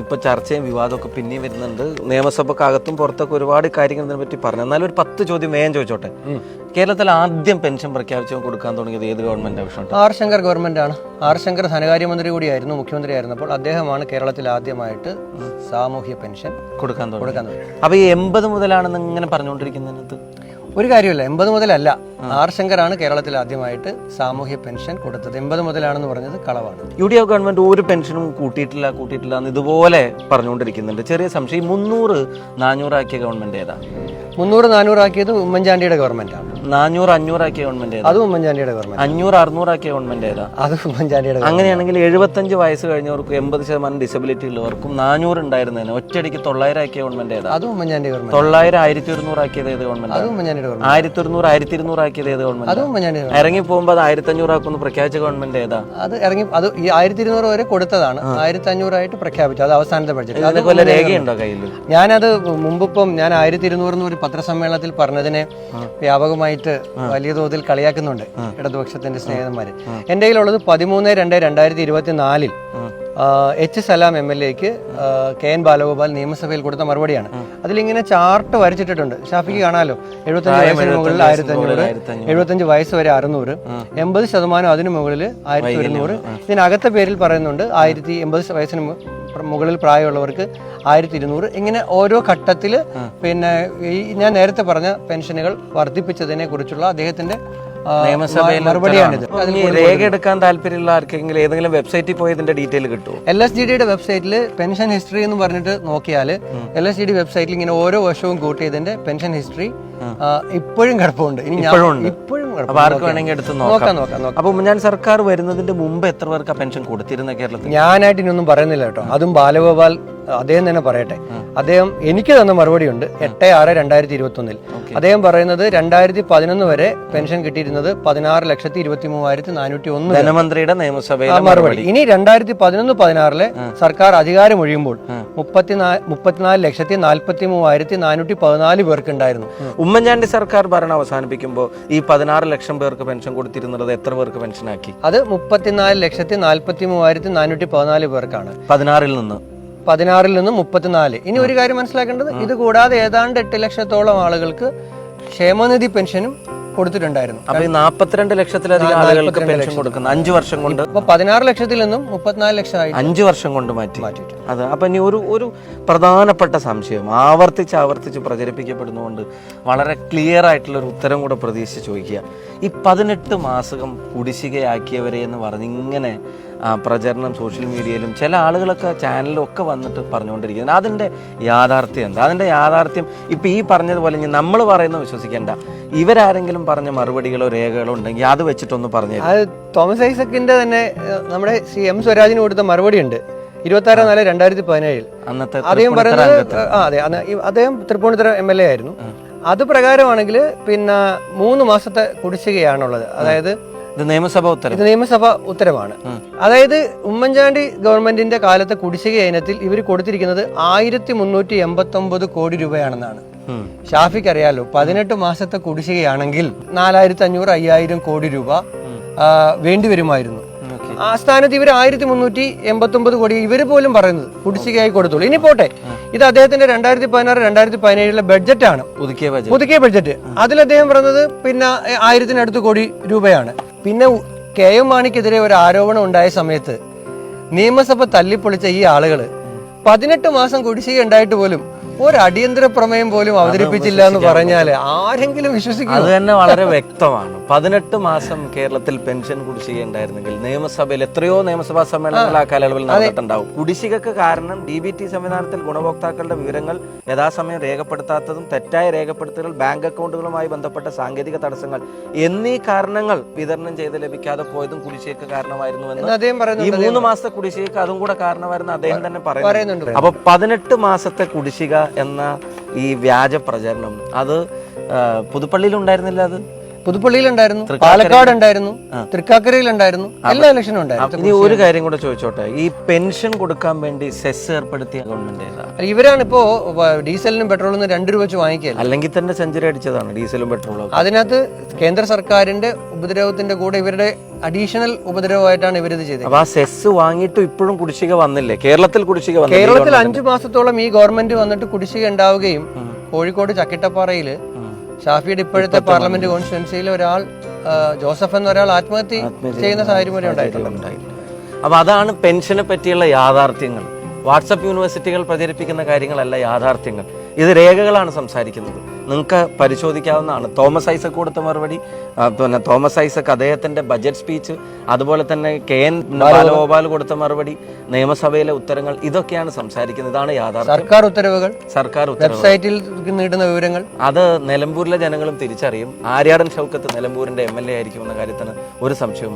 ഇപ്പൊ ചർച്ചയും വിവാദമൊക്കെ പിന്നെയും വരുന്നുണ്ട്. നിയമസഭക്കകത്തും പുറത്തൊക്കെ ഒരുപാട് കാര്യങ്ങൾ ഇതിനെ പറ്റി പറഞ്ഞു. എന്നാലും ഒരു പത്ത് ചോദ്യം വേഗം ചോദിച്ചോട്ടെ? കേരളത്തിൽ ആദ്യം പെൻഷൻ പ്രഖ്യാപിച്ചു കൊടുക്കാൻ തുടങ്ങിയത് ഏത് ഗവൺമെന്റ് ആർ ശങ്കർ ഗവൺമെന്റ് ആണ്. ആർ ശങ്കർ ധനകാര്യമന്ത്രി കൂടിയായിരുന്നു മുഖ്യമന്ത്രി ആയിരുന്നപ്പോൾ അദ്ദേഹമാണ് കേരളത്തിൽ ആദ്യമായിട്ട് സാമൂഹ്യ പെൻഷൻ കൊടുക്കാൻ തുടങ്ങി കൊടുക്കാൻ അപ്പൊ ഈ എൺപത് മുതലാണെന്ന് ഇങ്ങനെ പറഞ്ഞുകൊണ്ടിരിക്കുന്നതിനകത്ത് ഒരു കാര്യമില്ല എൺപത് മുതലല്ല. ആർ ശങ്കറാണ് കേരളത്തിൽ ആദ്യമായിട്ട് സാമൂഹ്യ പെൻഷൻ കൊടുത്തത്. എൺപത് മുതലാണെന്ന് പറഞ്ഞത് കളവാണ്. യു ഡി എഫ് ഗവൺമെന്റ് ഒരു പെൻഷനും കൂട്ടിയിട്ടില്ല കൂട്ടിയിട്ടില്ല എന്ന് ഇതുപോലെ പറഞ്ഞുകൊണ്ടിരിക്കുന്നുണ്ട്. ചെറിയ സംശയം മുന്നൂറ് നാനൂറാക്കിയ ഗവൺമെന്റ് ഏതാ? മുന്നൂറ് നാനൂറാക്കിയത് ഉമ്മൻചാണ്ടിയുടെ ഗവൺമെന്റ് ആണ്. നാനൂറ് അഞ്ഞൂറാക്കിയ ഗവൺമെന്റ് ഏതാ? അതും ഉമ്മൻചാണ്ടിയുടെ ഗവൺമെന്റ് അഞ്ഞൂറ് അറുന്നൂറാക്കിയ ഗവൺമെന്റ് ഏതാ? അത് ഉമ്മൻചാണ്ടിയുടെ അങ്ങനെയാണെങ്കിൽ എഴുപത്തഞ്ച് വയസ്സ് കഴിഞ്ഞവർക്കും എൺപത് ശതമാനം ഡിസബിലിറ്റി ഉള്ളവർക്കും നാനൂറ് ഉണ്ടായിരുന്നതിന് ഒറ്റയടിക്ക് തൊള്ളായിരം ആക്കിയ ഗവൺമെന്റ് ഏതാ? അത് ഉമ്മൻചാണ്ടി ഗവൺമെന്റ് തൊള്ളായിരം ആയിരത്തി ഒരുന്നൂറാക്കിയത് ഏത് ഗവൺമെന്റ് അതും ഉമ്മൻചാണ്ടിയുടെ ഗവൺമെന്റ് ആയിരത്തി ഒരുന്നൂറ് ആയിരത്തി ഇരുന്നൂറ് ആക്കിയത് ഏത് ഗവൺമെന്റ് അതും ഞാൻ ഇറങ്ങി പോകുമ്പോൾ അത് ആയിരത്തി അഞ്ഞൂറ് ആക്കുമെന്ന് പ്രഖ്യാപിച്ച ഗവൺമെന്റ് ഏതാ? അത് ഇറങ്ങി അത് ഈ ആയിരത്തി ഇരുന്നൂറ് വരെ കൊടുത്തതാണ്. ആയിരത്തി അഞ്ഞൂറായിട്ട് പ്രഖ്യാപിച്ചു. അത് അവസാനത്തെ ബഡ്ജറ്റ് അത് ഇതൊക്കെ വല്ല രേഖയുണ്ടോ കയ്യിൽ ഞാനത് മുമ്പിപ്പം ഞാൻ ആയിരത്തി ഇരുന്നൂറ് എന്ന് ഒരു പത്രസമ്മേളനത്തിൽ പറഞ്ഞതിനെ വ്യാപകമായിട്ട് വലിയ തോതിൽ കളിയാക്കുന്നുണ്ട് ഇടതുപക്ഷത്തിന്റെ സ്നേഹന്മാര് എന്റെ കയ്യിലുള്ളത് പതിമൂന്ന് രണ്ട് രണ്ടായിരത്തി ഇരുപത്തിനാലിൽ എച്ച് സലാം എം എൽ എക്ക് കെ എൻ ബാലഗോപാൽ നിയമസഭയിൽ കൊടുത്ത മറുപടിയാണ്. അതിലിങ്ങനെ ചാർട്ട് വരച്ചിട്ടിട്ടുണ്ട്. ഷാഫിക്ക് കാണാലോ? എഴുപത്തഞ്ച് വയസ്സിന് മുകളിൽ ആയിരത്തി അഞ്ഞൂറ് എഴുപത്തഞ്ച് വയസ്സ് വരെ അറുന്നൂറ് എൺപത് ശതമാനം അതിന് മുകളിൽ ആയിരത്തി ഒരുന്നൂറ് ഇതിനകത്തെ പേരിൽ പറയുന്നുണ്ട് ആയിരത്തി എൺപത് വയസ്സിന് മുകളിൽ പ്രായമുള്ളവർക്ക് ആയിരത്തി ഇരുന്നൂറ് ഇങ്ങനെ ഓരോ ഘട്ടത്തിൽ പിന്നെ ഈ ഞാൻ നേരത്തെ പറഞ്ഞ പെൻഷനുകൾ വർദ്ധിപ്പിച്ചതിനെ കുറിച്ചുള്ള നിയമസഭയിൽ മറുപടിയാണിത്. രേഖ എടുക്കാൻ താല്പര്യമുള്ള ആർക്കെങ്കിലും ഏതെങ്കിലും വെബ്സൈറ്റിൽ പോയി ഇതിന്റെ ഡീറ്റെയിൽ കിട്ടും. എൽ എസ് ജി ഡിയുടെ വെബ്സൈറ്റിൽ പെൻഷൻ ഹിസ്റ്ററി എന്ന് പറഞ്ഞിട്ട് നോക്കിയാൽ എൽ എസ് ജി ഡി വെബ്സൈറ്റിൽ ഇങ്ങനെ ഓരോ വർഷവും കൂട്ടിയതിന്റെ പെൻഷൻ ഹിസ്റ്ററി ഇപ്പോഴും കിടപ്പുണ്ട്. ഇനി ഇപ്പോഴും. ആർക്ക് വേണമെങ്കിൽ എടുത്ത് നോക്കാം. നോക്കാം നോക്കാം അപ്പൊ ഉമ്മൻചാൻ സർക്കാർ വരുന്നതിന്റെ മുമ്പ് എത്ര പേർക്ക് പെൻഷൻ കൊടുത്തിരുന്ന കേരളത്തിൽ? ഞാനായിട്ട് ഇനിയൊന്നും പറയുന്നില്ല കേട്ടോ. അതും ബാലഗോപാൽ അദ്ദേഹം തന്നെ പറയട്ടെ. അദ്ദേഹം എനിക്ക് തന്ന മറുപടി ഉണ്ട് എട്ട് ആറ് രണ്ടായിരത്തി ഇരുപത്തി ഒന്നിൽ അദ്ദേഹം പറയുന്നത് രണ്ടായിരത്തി പതിനൊന്ന് വരെ പെൻഷൻ കിട്ടിയിരുന്നത് പതിനാറ് ലക്ഷത്തി ഇരുപത്തി മൂവായിരത്തി നാനൂറ്റി ഒന്ന് ധനമന്ത്രിയുടെ നിയമസഭയിലെ മറുപടി. ഇനി രണ്ടായിരത്തി പതിനൊന്ന് പതിനാറിലെ സർക്കാർ അധികാരം ഒഴിയുമ്പോൾ മുപ്പത്തിനാല് മുപ്പത്തിനാല് ലക്ഷത്തി നാൽപ്പത്തി മൂവായിരത്തി നാനൂറ്റി പതിനാല് പേർക്ക് ഉണ്ടായിരുന്നു ഉമ്മൻചാണ്ടി സർക്കാർ ഭരണം അവസാനിപ്പിക്കുമ്പോൾ ഈ പതിനാറ് ലക്ഷം പേർക്ക് പെൻഷൻ കൊടുത്തിരുന്നത് എത്ര പേർക്ക് പെൻഷൻ ആക്കി അത് മുപ്പത്തിനാല് ലക്ഷത്തി നാൽപ്പത്തി മൂവായിരത്തി നാനൂറ്റി പതിനാല് പേർക്കാണ്. പതിനാറിൽ നിന്ന്. പതിനാറിൽ നിന്ന് മുപ്പത്തിനാല്. ഇനി ഒരു കാര്യം മനസ്സിലാക്കേണ്ടത് ഇത് കൂടാതെ ഏതാണ്ട് എട്ട് ലക്ഷത്തോളം ആളുകൾക്ക് ക്ഷേമനിധി പെൻഷനും കൊടുത്തിട്ടുണ്ടായിരുന്നു. അപ്പൊ ഈ നാപ്പത്തിരണ്ട് ലക്ഷത്തിലധികം ആളുകൾക്ക് പെൻഷൻ കൊടുക്കുന്നു അഞ്ചു വർഷം കൊണ്ട് ഇപ്പൊ പതിനാറ് ലക്ഷത്തിൽ നിന്നും മുപ്പത്തിനാല് ലക്ഷമായി അഞ്ചു വർഷം കൊണ്ട് മാറ്റി. മാറ്റിയിട്ട്. അത് അപ്പൊ ഇനി ഒരു ഒരു പ്രധാനപ്പെട്ട സംശയം ആവർത്തിച്ച് ആവർത്തിച്ച് പ്രചരിപ്പിക്കപ്പെടുന്നതുകൊണ്ട് വളരെ ക്ലിയർ ആയിട്ടുള്ള ഒരു ഉത്തരം കൂടെ പ്രതീക്ഷിച്ച് ചോദിക്കുക. ഈ പതിനെട്ട് മാസകം കുടിശ്ശികയാക്കിയവരെ എന്ന് പറഞ്ഞ് ഇങ്ങനെ പ്രചരണം സോഷ്യൽ മീഡിയയിലും ചില ആളുകളൊക്കെ ചാനലിലും ഒക്കെ വന്നിട്ട് പറഞ്ഞുകൊണ്ടിരിക്കുന്നത് അതിന്റെ യാഥാർത്ഥ്യം എന്താ? അതിന്റെ യാഥാർത്ഥ്യം ഇപ്പോൾ ഈ പറഞ്ഞതുപോലെ ഇനി നമ്മൾ പറയുന്നത് വിശ്വസിക്കേണ്ട. ഇവരാരെങ്കിലും പറഞ്ഞ മറുപടികളോ രേഖകളോ ഉണ്ടെങ്കിൽ അത് വെച്ചിട്ടൊന്ന് പറഞ്ഞു അത് തോമസ് ഐസക്കിന്റെ തന്നെ നമ്മുടെ സി എം സ്വരാജിന് കൊടുത്ത മറുപടി ഉണ്ട് ഇരുപത്തി ആറ് നാല് രണ്ടായിരത്തി പതിനേഴിൽ അന്നത്തെ അദ്ദേഹം പറഞ്ഞത് പറയുന്നത് അതെ അദ്ദേഹം തൃപ്പൂണിത്തുറ എം എൽ എ ആയിരുന്നു. അത് പ്രകാരമാണെങ്കിൽ പിന്നെ മൂന്ന് മാസത്തെ കുടിശ്ശികയാണുള്ളത്. അതായത് ഇത് നിയമസഭ ഉത്തരവ്. ഇത് നിയമസഭ ഉത്തരവാണ്. അതായത് ഉമ്മൻചാണ്ടി ഗവൺമെന്റിന്റെ കാലത്തെ കുടിശ്ശിക ഇനത്തിൽ ഇവർ കൊടുത്തിരിക്കുന്നത് ആയിരത്തി മുന്നൂറ്റി എൺപത്തി ഒമ്പത് കോടി രൂപയാണെന്നാണ്. ഷാഫിക്ക് അറിയാലോ പതിനെട്ട് മാസത്തെ കുടിശ്ശികയാണെങ്കിൽ നാലായിരത്തി അഞ്ഞൂറ് അയ്യായിരം കോടി രൂപ വേണ്ടിവരുമായിരുന്നു വേണ്ടി വരുമായിരുന്നു ആ സ്ഥാനത്ത് ഇവർ ആയിരത്തി മുന്നൂറ്റി എൺപത്തി ഒമ്പത് കോടി ഇവർ പോലും പറയുന്നത് കുടിശ്ശികയായി കൊടുത്തുള്ളൂ ഇനി പോട്ടെ ഇത് അദ്ദേഹത്തിന്റെ രണ്ടായിരത്തി പതിനാറ് രണ്ടായിരത്തി പതിനേഴിലെ ബഡ്ജറ്റാണ് പുതുക്കിയ ബഡ്ജറ്റ്. അതിൽ അദ്ദേഹം പറഞ്ഞത് പിന്നെ ആയിരത്തിനടുത്ത് കോടി രൂപയാണ്. പിന്നെ കെ എം മാണിക്കെതിരെ ഒരു ആരോപണം ഉണ്ടായ സമയത്ത് നിയമസഭ തല്ലിപ്പൊളിച്ച ഈ ആളുകൾ പതിനെട്ട് മാസം കുടിശ്ശിക ഉണ്ടായിട്ട് പോലും ഒരു അടിയന്തര പ്രമേയം പോലും അവതരിപ്പിച്ചില്ല എന്ന് പറഞ്ഞാൽ ആരെങ്കിലും വിശ്വസിക്കും അത് തന്നെ വളരെ വ്യക്തമാണ്. പതിനെട്ട് മാസം കേരളത്തിൽ പെൻഷൻ കുടിശ്ശിക ഉണ്ടായിരുന്നെങ്കിൽ നിയമസഭയിൽ എത്രയോ നിയമസഭാ സമ്മേളനങ്ങൾ ആ കാലയളവിൽ നടന്നിട്ടുണ്ടാവും. കുടിശ്ശികക്ക് കാരണം ഡി ബി ടി സംവിധാനത്തിൽ ഗുണഭോക്താക്കളുടെ വിവരങ്ങൾ യഥാസമയം രേഖപ്പെടുത്താത്തതും തെറ്റായ രേഖപ്പെടുത്തലുകൾ ബാങ്ക് അക്കൗണ്ടുകളുമായി ബന്ധപ്പെട്ട സാങ്കേതിക തടസ്സങ്ങൾ എന്നീ കാരണങ്ങൾ വിതരണം ചെയ്ത് ലഭിക്കാതെ പോയതും കുടിശ്ശികക്ക് കാരണമായിരുന്നു ഈ മൂന്ന് മാസത്തെ കുടിശ്ശികക്ക് അതും കൂടെ കാരണമായിരുന്നു അദ്ദേഹം തന്നെ പറയുന്നുണ്ട്. അപ്പൊ പതിനെട്ട് മാസത്തെ കുടിശ്ശിക എന്ന ഈ വ്യാജ പ്രചരണം. അത് പുതുപ്പള്ളിയിൽ ഉണ്ടായിരുന്നില്ല അത്? പുതുപ്പള്ളിയിൽ ഉണ്ടായിരുന്നു പാലക്കാട് ഉണ്ടായിരുന്നു തൃക്കാക്കരയിൽ ഉണ്ടായിരുന്നു എല്ലാ ഇലക്ഷനും ഉണ്ടായിരുന്നു. ഇനി ഒരു കാര്യം കൂടെ ചോദിച്ചോട്ടെ? ഈ പെൻഷൻ കൊടുക്കാൻ വേണ്ടി സെസ് ഏർപ്പെടുത്തിയ ഗവൺമെന്റ് ഇവരാണ് ഇപ്പോ ഡീസലിനും പെട്രോളിനും രണ്ട് രൂപ വെച്ച് വാങ്ങിക്കുക അല്ലെങ്കിൽ തന്നെ സെഞ്ചുറി അടിച്ചതാണ് ഡീസലും പെട്രോളും. അതിനകത്ത് കേന്ദ്ര സർക്കാരിന്റെ ഉപദ്രവത്തിന്റെ കൂടെ ഇവരുടെ അഡീഷണൽ ഉപദ്രവമായിട്ടാണ് ഇവരിത് ചെയ്തത്. അപ്പൊ ആ സെസ് വാങ്ങിയിട്ട് ഇപ്പോഴും കുടിശ്ശിക വന്നില്ലേ? കേരളത്തിൽ കുടിശ്ശിക? കേരളത്തിൽ അഞ്ചു മാസത്തോളം ഈ ഗവൺമെന്റ് വന്നിട്ട് കുടിശ്ശിക ഉണ്ടാവുകയും കോഴിക്കോട് ചക്കിട്ടപ്പാറയിൽ ഷാഫിയുടെ ഇപ്പോഴത്തെ പാർലമെന്റ് കോൺസ്റ്റിറ്റ്യൻസിയിൽ ഒരാൾ ജോസഫ് എന്നൊരാൾ ആത്മഹത്യ ചെയ്യുന്ന സാഹചര്യം വരെ ഉണ്ടായിട്ടുണ്ട്. ഉണ്ടായിട്ടുണ്ട്. അപ്പൊ അതാണ് പെൻഷനെ പറ്റിയുള്ള യാഥാർത്ഥ്യങ്ങൾ. വാട്സപ്പ് യൂണിവേഴ്സിറ്റികൾ പ്രചരിപ്പിക്കുന്ന കാര്യങ്ങളല്ല യാഥാർത്ഥ്യങ്ങൾ. ഇത് രേഖകളാണ് സംസാരിക്കുന്നത്. നിങ്ങൾക്ക് പരിശോധിക്കാവുന്നതാണ്. തോമസ് ഐസക് കൊടുത്ത മറുപടി പിന്നെ തോമസ് ഐസക് അദ്ദേഹത്തിന്റെ ബജറ്റ് സ്പീച്ച് അതുപോലെ തന്നെ കെ എൻ ബാലഗോപാൽ കൊടുത്ത മറുപടി നിയമസഭയിലെ ഉത്തരങ്ങൾ ഇതൊക്കെയാണ് സംസാരിക്കുന്നത്. ഇതാണ് യാഥാർത്ഥ്യം. സർക്കാർ ഉത്തരവുകൾ സർക്കാർ വെബ്സൈറ്റിൽ നീട്ടുന്ന വിവരങ്ങൾ. അത് നിലമ്പൂരിലെ ജനങ്ങളും തിരിച്ചറിയും. ആര്യാടൻ ഷൗക്കത്ത് നിലമ്പൂരിന്റെ എം എൽ എ ആയിരിക്കും എന്ന കാര്യത്തിന് ഒരു സംശയവും